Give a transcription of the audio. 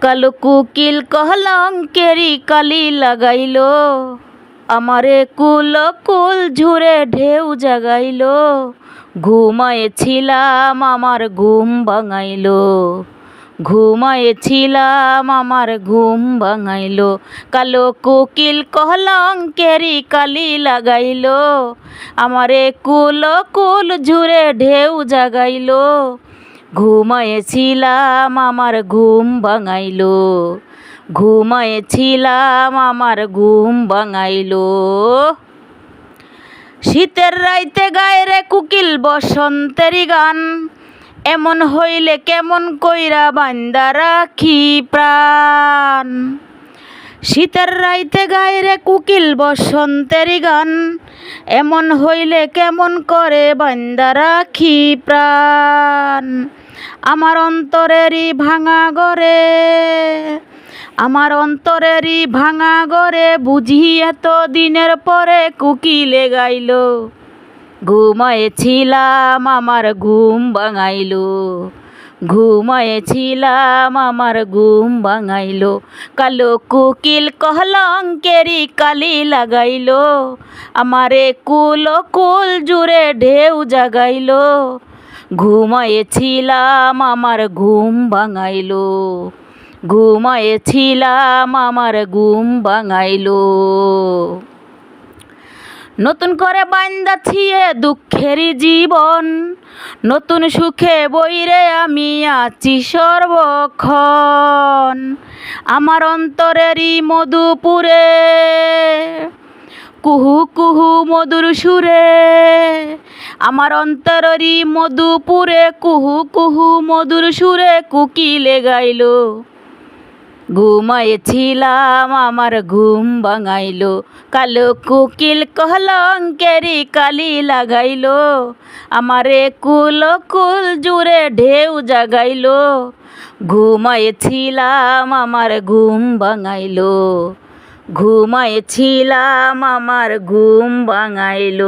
কালো কুকিল কলঙ্কেরি কালি লাগাইল। আমারে কুল কুল ঝুরে ঢেউ জাগাইল। ঘুমায়েছিলাম, আমার ঘুম ভাঙাইল। ঘুমায়েছিলাম, আমার ঘুম ভাঙাইল। কালো কোকিল কলঙ্কেরি কালি লাগাইল। আমারে কুল কুল ঝুরে ঢেউ জাগাইল। ঘুমায়েছিলাম আমার ঘুম ভাঙাইল। ঘুমায়েছিলাম আমার ঘুম ভাঙাইল। শীতের রাইতে গায়ে রে কুকিল বসন্তেরই গান, এমন হইলে কেমন কইরা বান্দা রাখি প্রাণ। শীতের রাইতে গায়ে রে কুকিল বসন্তেরই গান, এমন হইলে কেমন করে বান্দা রাখি প্রাণ। আমার অন্তরেরই ভাঙা গরে আমার অন্তরেরই ভাঙা গরে বুঝি এত দিনের পরে কুকিলে গাইল, ঘুমায়েছিলাম আমার ঘুম ভাঙাইল, ঘুমায়েছিলাম আমার ঘুম ভাঙাইল, কালো কুকিল কলঙ্কেরি কালি লাগাইল, আমারে কুল কুল জুড়ে ঢেউ জাগাইল ঘুমায়েছিলাম, আমার ঘুম ভাঙাইল। ঘুমায়েছিলাম, আমার ঘুম ভাঙাইল। নতুন করে বান্দা ছিয়ে দুঃখেরই জীবন, নতুন সুখে বইরে আমি আছি সর্বক্ষণ। আমার অন্তরেরই মধুপুরে, কুহু কুহু মধুর সুরে আমার অন্তরেরই মধুপুরে কুহু কুহু মধুর সুরে কুকিলে গাইল। ঘুমায়েছিলাম আমার ঘুম ভাঙাইল। কালো কুকিল কলঙ্কেরি কালি লাগাইল। আমারে কুল কুল জুড়ে ঢেউ জাগাইল। ঘুমায়েছিলাম আমার ঘুম ভাঙাইল। ঘুমায়েছিলাম আমার ঘুম ভাঙাইল।